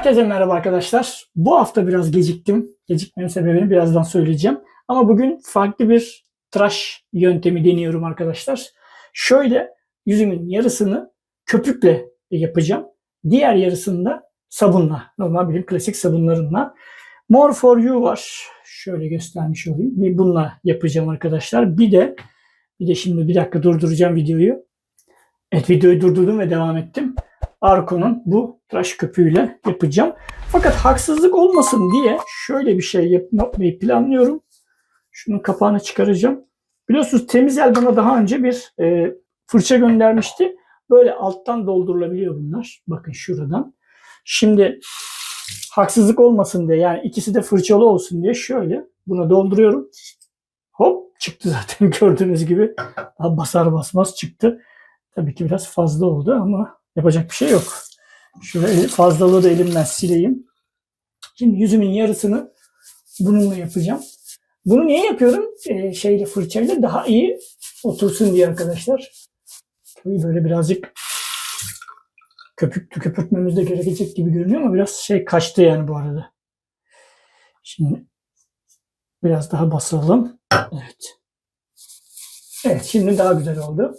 Herkese merhaba arkadaşlar. Bu hafta biraz geciktim. Gecikmenin sebebini birazdan söyleyeceğim. Ama bugün farklı bir tıraş yöntemi deniyorum arkadaşlar. Şöyle yüzümün yarısını köpükle yapacağım. Diğer yarısını da sabunla. Normal benim klasik sabunlarımla. More for You var. Şöyle göstermiş olayım. Bir bununla yapacağım arkadaşlar. Bir de bir de şimdi bir dakika durduracağım videoyu. Evet videoyu durdurdum ve devam ettim. Arko'nun bu tıraş köpüğüyle yapacağım. Fakat haksızlık olmasın diye şöyle bir şey yapmayı planlıyorum. Şunun kapağını çıkaracağım. Biliyorsunuz temiz el bana daha önce bir e, fırça göndermişti. Böyle alttan doldurulabiliyor bunlar. Bakın şuradan. Şimdi haksızlık olmasın diye yani ikisi de fırçalı olsun diye şöyle buna dolduruyorum. Hop çıktı zaten gördüğünüz gibi. Basar basmaz çıktı. Tabii ki biraz fazla oldu ama Yapacak bir şey yok. Şöyle fazlalığı da elimden sileyim. Şimdi yüzümün yarısını bununla yapacağım. Bunu niye yapıyorum? Ee, şeyle fırçayla daha iyi otursun diye arkadaşlar. Tabii böyle birazcık köpüktü köpürtmemiz de gerekecek gibi görünüyor ama biraz şey kaçtı yani bu arada. Şimdi biraz daha basalım. Evet. Evet şimdi daha güzel oldu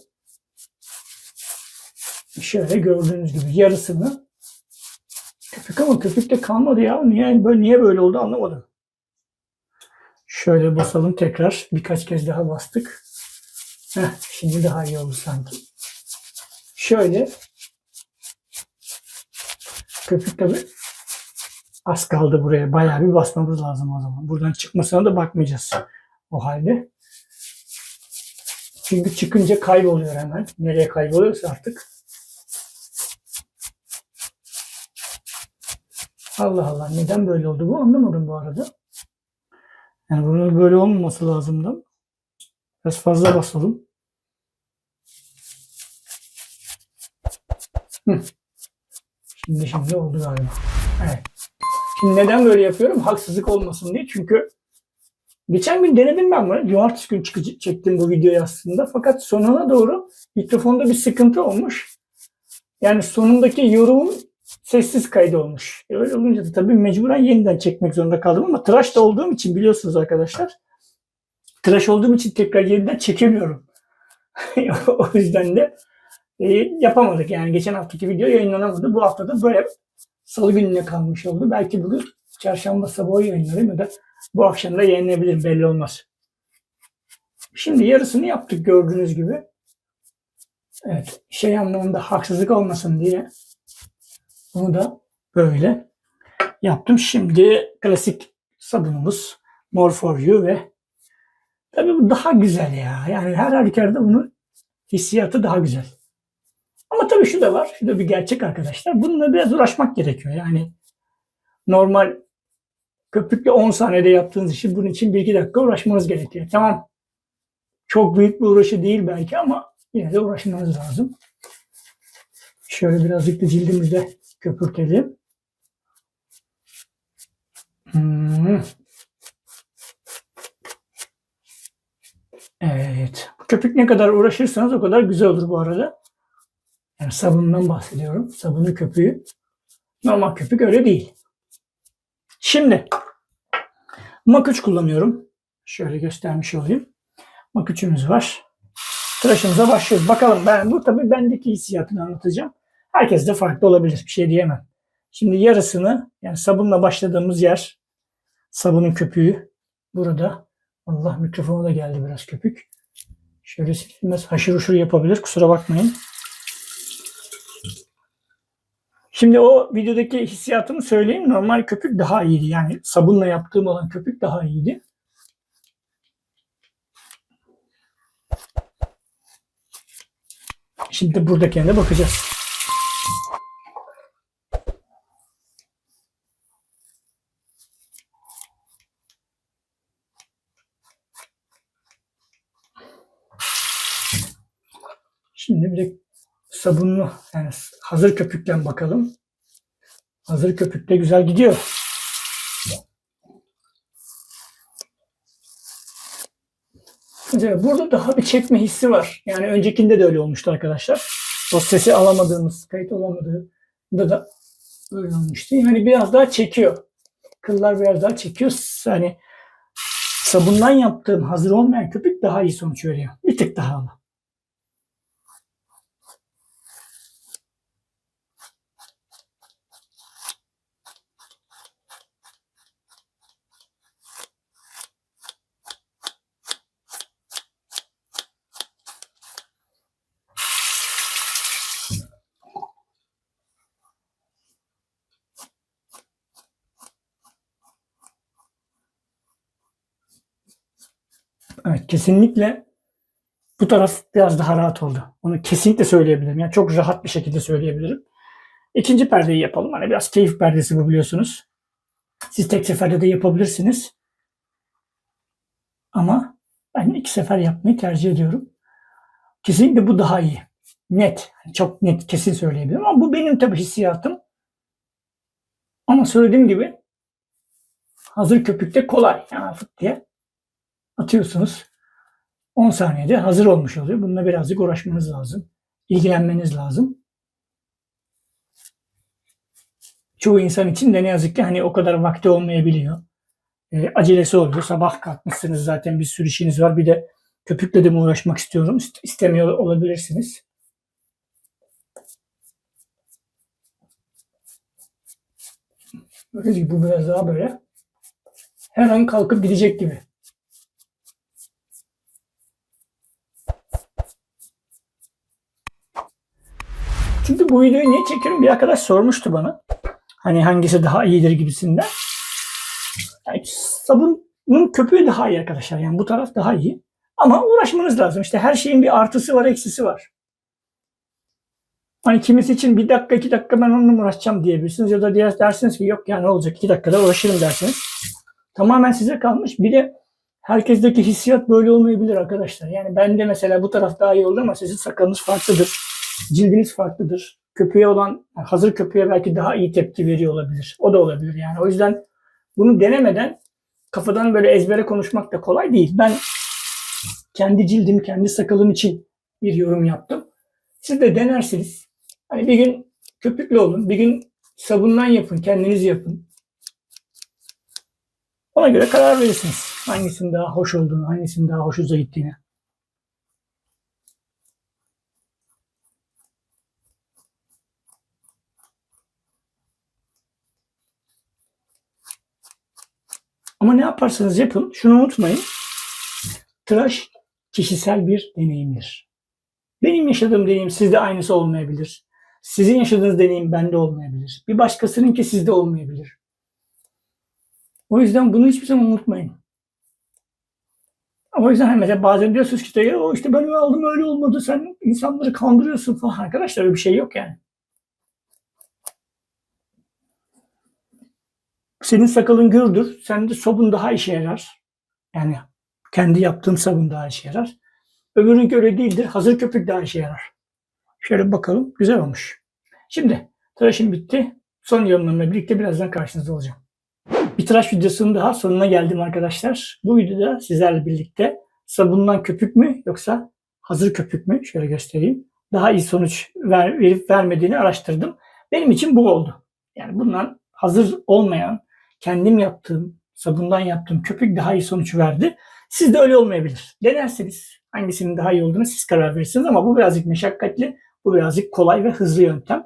şöyle gördüğünüz gibi yarısını köpük ama köpük de kalmadı ya. Niye böyle niye böyle oldu anlamadım. Şöyle basalım tekrar. Birkaç kez daha bastık. Heh, şimdi daha iyi oldu sanki. Şöyle köpük tabi az kaldı buraya. Bayağı bir basmamız lazım o zaman. Buradan çıkmasına da bakmayacağız o halde. Çünkü çıkınca kayboluyor hemen. Nereye kayboluyorsa artık. Allah Allah neden böyle oldu bu anlamadım bu arada. Yani bunun böyle olmaması lazımdı. Biraz fazla basalım. Şimdi şimdi oldu galiba. Evet. Şimdi neden böyle yapıyorum? Haksızlık olmasın diye. Çünkü geçen gün denedim ben bunu. Cumartesi gün çıkıcı, çektim bu videoyu aslında. Fakat sonuna doğru mikrofonda bir sıkıntı olmuş. Yani sonundaki yorumum sessiz kaydı olmuş. E öyle olunca da tabii mecburen yeniden çekmek zorunda kaldım ama tıraş da olduğum için biliyorsunuz arkadaşlar. Tıraş olduğum için tekrar yeniden çekemiyorum. o yüzden de e, yapamadık yani. Geçen haftaki video yayınlanamadı. Bu hafta da böyle salı gününe kalmış oldu. Belki bugün çarşamba sabahı yayınlarım ya da bu akşam da yayınlayabilirim belli olmaz. Şimdi yarısını yaptık gördüğünüz gibi. Evet şey anlamında haksızlık olmasın diye bunu da böyle yaptım. Şimdi klasik sabunumuz More For You ve tabii bu daha güzel ya. Yani her halükarda bunun hissiyatı daha güzel. Ama tabii şu da var. Şu da bir gerçek arkadaşlar. Bununla biraz uğraşmak gerekiyor. Yani normal köpükle 10 saniyede yaptığınız işi bunun için 1-2 dakika uğraşmanız gerekiyor. Tamam. Çok büyük bir uğraşı değil belki ama yine de uğraşmanız lazım. Şöyle birazcık da cildimizde köpürtelim. Hmm. Evet. Köpük ne kadar uğraşırsanız o kadar güzel olur bu arada. Yani sabundan bahsediyorum. Sabunu köpüğü. Normal köpük öyle değil. Şimdi Mak kullanıyorum. Şöyle göstermiş olayım. Mak var. Tıraşımıza başlıyoruz. Bakalım ben bu tabii bendeki hissiyatını anlatacağım. Herkes de farklı olabilir. Bir şey diyemem. Şimdi yarısını yani sabunla başladığımız yer sabunun köpüğü burada. Allah mikrofona da geldi biraz köpük. Şöyle silmez haşır uşur yapabilir. Kusura bakmayın. Şimdi o videodaki hissiyatımı söyleyeyim. Normal köpük daha iyiydi. Yani sabunla yaptığım olan köpük daha iyiydi. Şimdi buradakine de bakacağız. Şimdi bir de sabunlu yani hazır köpükten bakalım. Hazır köpükte güzel gidiyor. Burada daha bir çekme hissi var. Yani öncekinde de öyle olmuştu arkadaşlar. O sesi alamadığımız, kayıt olamadığı da da Böyle olmuş değil mi? Hani biraz daha çekiyor. Kıllar biraz daha çekiyor. Hani sabundan yaptığım hazır olmayan köpük daha iyi sonuç veriyor. Bir tık daha ama. Evet kesinlikle bu taraf biraz daha rahat oldu. Onu kesinlikle söyleyebilirim. Yani çok rahat bir şekilde söyleyebilirim. İkinci perdeyi yapalım. Hani biraz keyif perdesi bu biliyorsunuz. Siz tek seferde de yapabilirsiniz. Ama ben iki sefer yapmayı tercih ediyorum. Kesinlikle bu daha iyi. Net. Çok net kesin söyleyebilirim. Ama bu benim tabii hissiyatım. Ama söylediğim gibi hazır köpükte kolay. Yani fıt diye atıyorsunuz. 10 saniyede hazır olmuş oluyor. Bununla birazcık uğraşmanız lazım. İlgilenmeniz lazım. Çoğu insan için de ne yazık ki hani o kadar vakti olmayabiliyor. E, acelesi oluyor. Sabah kalkmışsınız zaten bir sürü işiniz var. Bir de köpükle de mi uğraşmak istiyorum? İst- istemiyor olabilirsiniz. Gibi bu biraz daha böyle her an kalkıp gidecek gibi. Çünkü bu videoyu niye çekiyorum? Bir arkadaş sormuştu bana. Hani hangisi daha iyidir gibisinden. Yani sabunun köpüğü daha iyi arkadaşlar. Yani bu taraf daha iyi. Ama uğraşmanız lazım. İşte her şeyin bir artısı var, eksisi var. Hani kimisi için bir dakika, iki dakika ben onunla uğraşacağım diyebilirsiniz. Ya da diğer dersiniz ki yok ya ne olacak iki dakikada uğraşırım dersiniz. Tamamen size kalmış. Bir de herkesteki hissiyat böyle olmayabilir arkadaşlar. Yani ben de mesela bu taraf daha iyi olur ama sizin sakalınız farklıdır. Cildiniz farklıdır. Köpüğe olan, hazır köpüğe belki daha iyi tepki veriyor olabilir. O da olabilir yani. O yüzden bunu denemeden kafadan böyle ezbere konuşmak da kolay değil. Ben kendi cildim, kendi sakalım için bir yorum yaptım. Siz de denersiniz. Hani bir gün köpüklü olun, bir gün sabundan yapın, kendiniz yapın. Ona göre karar verirsiniz. Hangisinin daha hoş olduğunu, hangisinin daha hoşunuza gittiğini. Ama ne yaparsanız yapın, şunu unutmayın. Tıraş kişisel bir deneyimdir. Benim yaşadığım deneyim sizde aynısı olmayabilir. Sizin yaşadığınız deneyim bende olmayabilir. Bir başkasınınki sizde olmayabilir. O yüzden bunu hiçbir zaman unutmayın. O yüzden hani mesela bazen diyorsunuz ki "Ya işte ben aldım öyle olmadı sen insanları kandırıyorsun falan. Arkadaşlar öyle bir şey yok yani. Senin sakalın gürdür. Sende sabun daha işe yarar. Yani kendi yaptığım sabun daha işe yarar. Öbürünki öyle değildir. Hazır köpük daha işe yarar. Şöyle bakalım. Güzel olmuş. Şimdi tıraşım bitti. Son yorumlarımla birlikte birazdan karşınızda olacağım. Bir tıraş videosunun daha sonuna geldim arkadaşlar. Bu videoda sizlerle birlikte sabundan köpük mü yoksa hazır köpük mü? Şöyle göstereyim. Daha iyi sonuç ver, verip vermediğini araştırdım. Benim için bu oldu. Yani bundan hazır olmayan, kendim yaptığım, sabundan yaptığım köpük daha iyi sonuç verdi. Siz de öyle olmayabilir. Denerseniz hangisinin daha iyi olduğunu siz karar verirsiniz ama bu birazcık meşakkatli, bu birazcık kolay ve hızlı yöntem.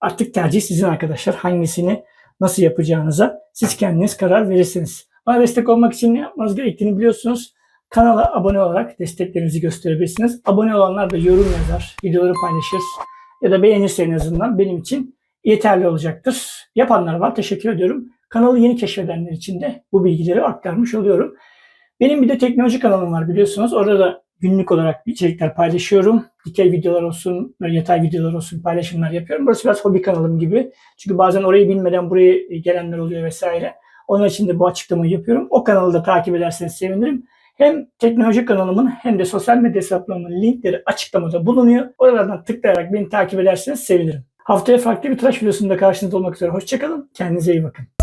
Artık tercih sizin arkadaşlar. Hangisini nasıl yapacağınıza siz kendiniz karar verirsiniz. Bana destek olmak için ne yapmanız gerektiğini biliyorsunuz. Kanala abone olarak desteklerinizi gösterebilirsiniz. Abone olanlar da yorum yazar, videoları paylaşır ya da beğenirse en azından benim için yeterli olacaktır. Yapanlar var. Teşekkür ediyorum. Kanalı yeni keşfedenler için de bu bilgileri aktarmış oluyorum. Benim bir de teknoloji kanalım var biliyorsunuz. Orada da günlük olarak içerikler paylaşıyorum. Dikey videolar olsun, yatay videolar olsun paylaşımlar yapıyorum. Burası biraz hobi kanalım gibi. Çünkü bazen orayı bilmeden buraya gelenler oluyor vesaire. Onun için de bu açıklamayı yapıyorum. O kanalı da takip ederseniz sevinirim. Hem teknoloji kanalımın hem de sosyal medya hesaplarımın linkleri açıklamada bulunuyor. Oralardan tıklayarak beni takip ederseniz sevinirim. Haftaya farklı bir tıraş videosunda karşınızda olmak üzere. Hoşçakalın. Kendinize iyi bakın.